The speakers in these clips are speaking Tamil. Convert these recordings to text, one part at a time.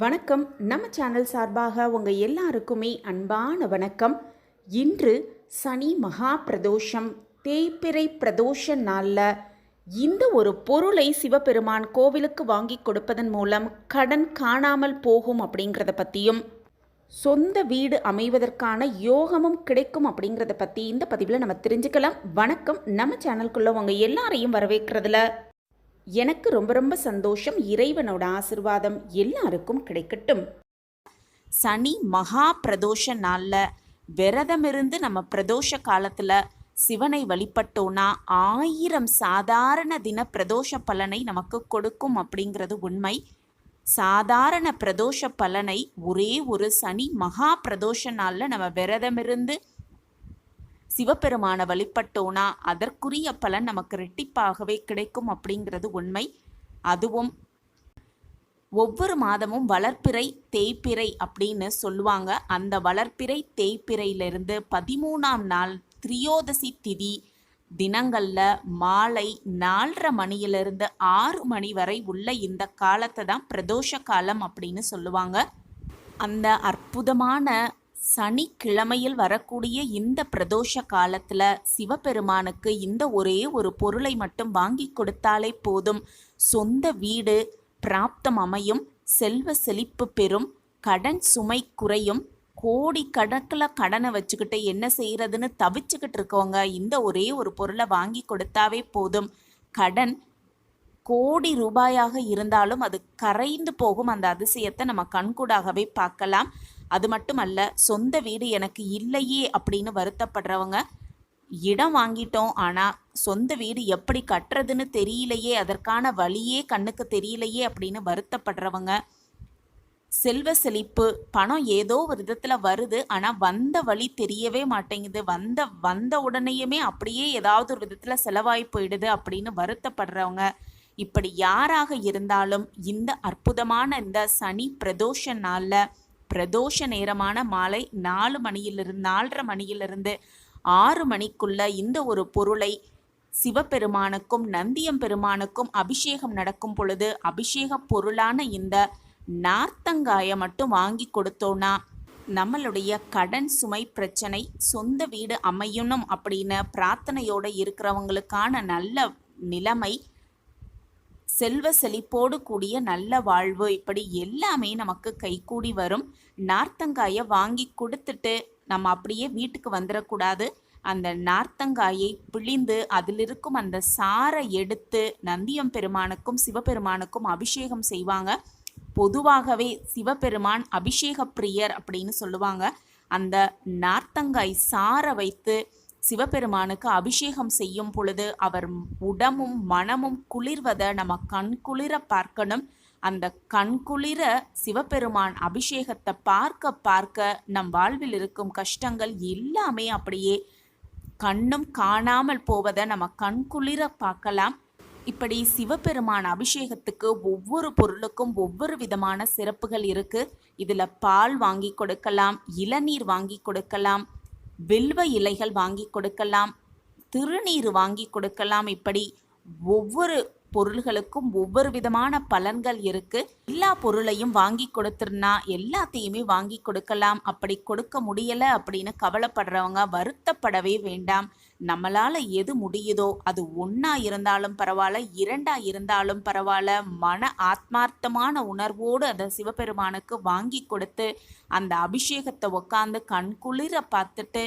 வணக்கம். நம்ம சேனல் சார்பாக உங்கள் எல்லாருக்குமே அன்பான வணக்கம். இன்று சனி மகா பிரதோஷம். தேய்பிறை பிரதோஷ நாளில் இந்த ஒரு பொருளை சிவபெருமான் கோவிலுக்கு வாங்கி கொடுப்பதன் மூலம் கடன் காணாமல் போகும் அப்படிங்கிறத பற்றியும் சொந்த வீடு அமைவதற்கான யோகமும் கிடைக்கும் அப்படிங்கிறத பற்றி இந்த பதிவில் நம்ம தெரிஞ்சுக்கலாம். வணக்கம். நம்ம சேனல்குள்ளே உங்கள் எல்லாரையும் வரவேற்கிறதுல எனக்கு ரொம்ப ரொம்ப சந்தோஷம். இறைவனோட ஆசிர்வாதம் எல்லாருக்கும் கிடைக்கட்டும். சனி மகா பிரதோஷ நாளில் விரதமிருந்து நம்ம பிரதோஷ காலத்தில் சிவனை வழிபட்டோன்னா ஆயிரம் சாதாரண தின பிரதோஷ பலனை நமக்கு கொடுக்கும் அப்படிங்கிறது உண்மை. சாதாரண பிரதோஷ பலனை ஒரே ஒரு சனி மகா பிரதோஷ நாளில் நம்ம விரதமிருந்து சிவபெருமானை வழிபட்டோனா அதற்குரிய பலன் நமக்கு ரெட்டிப்பாகவே கிடைக்கும் அப்படிங்கிறது உண்மை. அதுவும் ஒவ்வொரு மாதமும் வளர்ப்பிறை தேய்ப்பிறை அப்படின்னு சொல்லுவாங்க. அந்த வளர்ப்பிறை தேய்ப்பிறையிலிருந்து பதிமூணாம் நாள் திரியோதசி திதி தினங்களில் மாலை நாலரை மணியிலிருந்து ஆறு மணி வரை உள்ள இந்த காலத்தை தான் பிரதோஷ காலம் அப்படின்னு சொல்லுவாங்க. அந்த அற்புதமான சனிக்கிழமையில் வரக்கூடிய இந்த பிரதோஷ காலத்தில் சிவபெருமானுக்கு இந்த ஒரே ஒரு பொருளை மட்டும் வாங்கி கொடுத்தாலே போதும். சொந்த வீடு பிராப்தம் அமையும் செல்வ செழிப்பு பெறும் கடன் சுமை குறையும். கோடி கணக்கில் கடனை வச்சுக்கிட்டு என்ன செய்யறதுன்னு தவிச்சுக்கிட்டு இருக்கவங்க இந்த ஒரே ஒரு பொருளை வாங்கி கொடுத்தாவே போதும். கடன் கோடி ரூபாயாக இருந்தாலும் அது கரைந்து போகும். அந்த அதிசயத்தை நம்ம கண்கூடாகவே பார்க்கலாம். அது மட்டும் அல்ல சொந்த வீடு எனக்கு இல்லையே அப்படின்னு வருத்தப்படுறவங்க இடம் வாங்கிட்டோம். ஆனால் சொந்த வீடு எப்படி கட்டுறதுன்னு தெரியலையே அதற்கான வழியே கண்ணுக்கு தெரியலையே அப்படின்னு வருத்தப்படுறவங்க. செல்வ செழிப்பு பணம் ஏதோ ஒரு விதத்தில் வருது. ஆனால் வந்த வழி தெரியவே மாட்டேங்குது. வந்த வந்த உடனேயுமே அப்படியே ஏதாவது ஒரு விதத்தில் செலவாகி போயிடுது அப்படின்னு வருத்தப்படுறவங்க. இப்படி யாராக இருந்தாலும் இந்த அற்புதமான இந்த சனி பிரதோஷ நாளில் பிரதோஷ நேரமான மாலை நாலு மணியிலிருந்து நாலரை மணியிலிருந்து ஆறு மணிக்குள்ள இந்த ஒரு பொருளை சிவபெருமானுக்கும் நந்தியம் பெருமானுக்கும் அபிஷேகம் நடக்கும் பொழுது அபிஷேக பொருளான இந்த நார்த்தங்காயை மட்டும் வாங்கி கொடுத்தோன்னா நம்மளுடைய கடன் சுமை பிரச்சனை சொந்த வீடு அமையணும் அப்படின்னு பிரார்த்தனையோடு இருக்கிறவங்களுக்கான நல்ல நிலைமை செல்வ செழிப்போடு கூடிய நல்ல வாழ்வு. இப்படி எல்லாமே நமக்கு கைகூடி வரும். நார்த்தங்காயை வாங்கி கொடுத்துட்டு நம்ம அப்படியே வீட்டுக்கு வந்துடக்கூடாது. அந்த நார்த்தங்காயை பிழிந்து அதில் இருக்கும் அந்த சாரை எடுத்து நந்தியம் பெருமானுக்கும் சிவபெருமானுக்கும் அபிஷேகம் செய்வாங்க. பொதுவாகவே சிவபெருமான் அபிஷேக பிரியர் அப்படின்னு சொல்லுவாங்க. அந்த நார்த்தங்காய் சாரை வைத்து சிவபெருமானுக்கு அபிஷேகம் செய்யும் பொழுது அவர் உடமும் மனமும் குளிர்வதை நம்ம கண் குளிர பார்க்கணும். அந்த கண்குளிர சிவபெருமான் அபிஷேகத்தை பார்க்க பார்க்க நம் வாழ்வில் இருக்கும் கஷ்டங்கள் எல்லாமே அப்படியே கண்ணும் காணாமல் போவதை நம்ம கண்குளிர பார்க்கலாம். இப்படி சிவபெருமான் அபிஷேகத்துக்கு ஒவ்வொரு பொருளுக்கும் ஒவ்வொரு விதமான சிறப்புகள் இருக்கு. இதுல பால் வாங்கி கொடுக்கலாம் இளநீர் வாங்கி கொடுக்கலாம் வில்வ இலைகள் வாங்கி கொடுக்கலாம் திருநீர் வாங்கி கொடுக்கலாம். இப்படி ஒவ்வொரு பொருள்களுக்கும் ஒவ்வொரு விதமான பலன்கள் இருக்கு. எல்லா பொருளையும் வாங்கி கொடுத்துருனா எல்லாத்தையுமே வாங்கி கொடுக்கலாம். அப்படி கொடுக்க முடியல அப்படின்னு கவலைப்படுறவங்க வருத்தப்படவே வேண்டாம். நம்மளால எது முடியுதோ அது ஒன்றா இருந்தாலும் பரவாயில்ல இரண்டா இருந்தாலும் பரவாயில்ல. மன ஆத்மார்த்தமான உணர்வோடு அதை சிவபெருமானுக்கு வாங்கி கொடுத்து அந்த அபிஷேகத்தை உக்காந்து கண்குளிர பார்த்துட்டு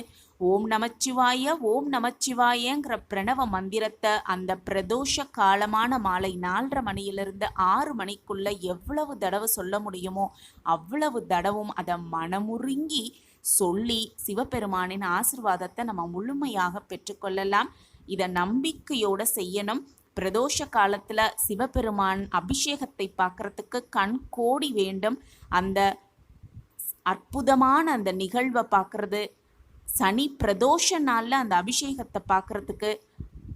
ஓம் நமச்சிவாய ஓம் நமச்சிவாயங்கிற பிரணவ மந்திரத்தை அந்த பிரதோஷ காலமான மாலை நாலரை மணியிலிருந்து ஆறு மணிக்குள்ள எவ்வளவு தடவை சொல்ல முடியுமோ அவ்வளவு தடவும் அதை மனமுருங்கி சொல்லி சிவபெருமானின் ஆசிர்வாதத்தை நம்ம முழுமையாக பெற்றுக்கொள்ளலாம். இதை நம்பிக்கையோட செய்யணும். பிரதோஷ காலத்தில் சிவபெருமான் அபிஷேகத்தை பார்க்கறதுக்கு கண் கோடி வேண்டும். அந்த அற்புதமான அந்த நிகழ்வை பார்க்கறது சனி பிரதோஷ நாளில் அந்த அபிஷேகத்தை பார்க்கறதுக்கு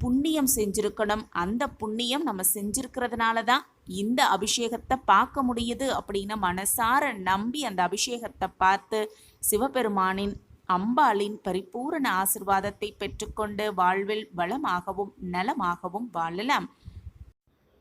புண்ணியம் செஞ்சிருக்கணும். அந்த புண்ணியம் நம்ம செஞ்சுருக்கிறதுனால தான் இந்த அபிஷேகத்தை பார்க்க முடியுது அப்படின்னு மனசார நம்பி அந்த அபிஷேகத்தை பார்த்து சிவபெருமானின் அம்பாளின் பரிபூரண ஆசிர்வாதத்தை பெற்றுக்கொண்டு வாழ்வில் வளமாகவும் நலமாகவும் வாழலாம்.